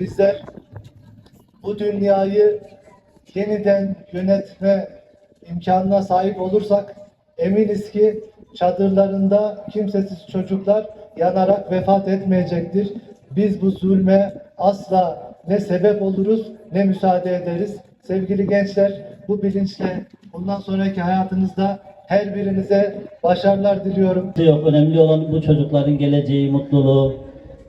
bizler bu dünyayı yeniden yönetme imkanına sahip olursak eminiz ki çadırlarında kimsesiz çocuklar yanarak vefat etmeyecektir. Biz bu zulme asla ne sebep oluruz ne müsaade ederiz. Sevgili gençler bu bilinçle bundan sonraki hayatınızda her birinize başarılar diliyorum. yok. Önemli olan bu çocukların geleceği, mutluluğu,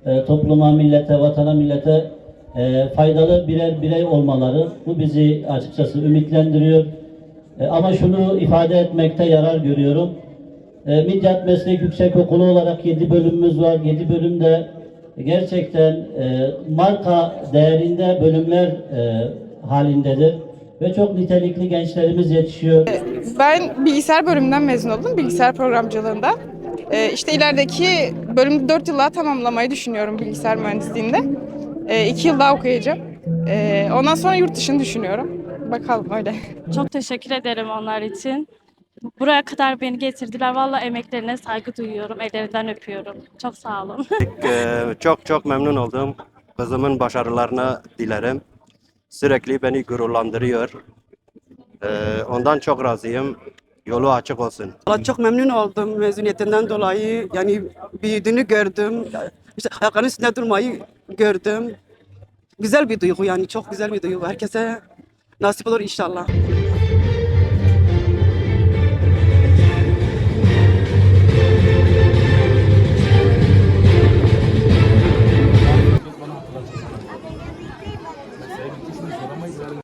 e, topluma, millete, vatana, millete e, faydalı birer birey olmaları. Bu bizi açıkçası ümitlendiriyor. E, ama şunu ifade etmekte yarar görüyorum. E, Midyat Meslek Yüksekokulu olarak 7 bölümümüz var. 7 bölümde gerçekten e, marka değerinde bölümler e, halindedir. Ve çok nitelikli gençlerimiz yetişiyor. Ben bilgisayar bölümünden mezun oldum, bilgisayar programcılığında. Ee, işte ilerideki bölümü 4 yılla tamamlamayı düşünüyorum bilgisayar mühendisliğinde. Ee, 2 yıl daha okuyacağım. Ee, ondan sonra yurt dışını düşünüyorum. Bakalım öyle. Çok teşekkür ederim onlar için. Buraya kadar beni getirdiler. Valla emeklerine saygı duyuyorum. Ellerinden öpüyorum. Çok sağ olun. Ee, çok çok memnun oldum. Kızımın başarılarını dilerim. Sürekli beni gururlandırıyor. Ee, ondan çok razıyım. Yolu açık olsun. Valla çok memnun oldum mezuniyetinden dolayı. Yani büyüdüğünü gördüm. İşte ayaklarının üstünde durmayı gördüm. Güzel bir duygu yani çok güzel bir duygu. Herkese nasip olur inşallah.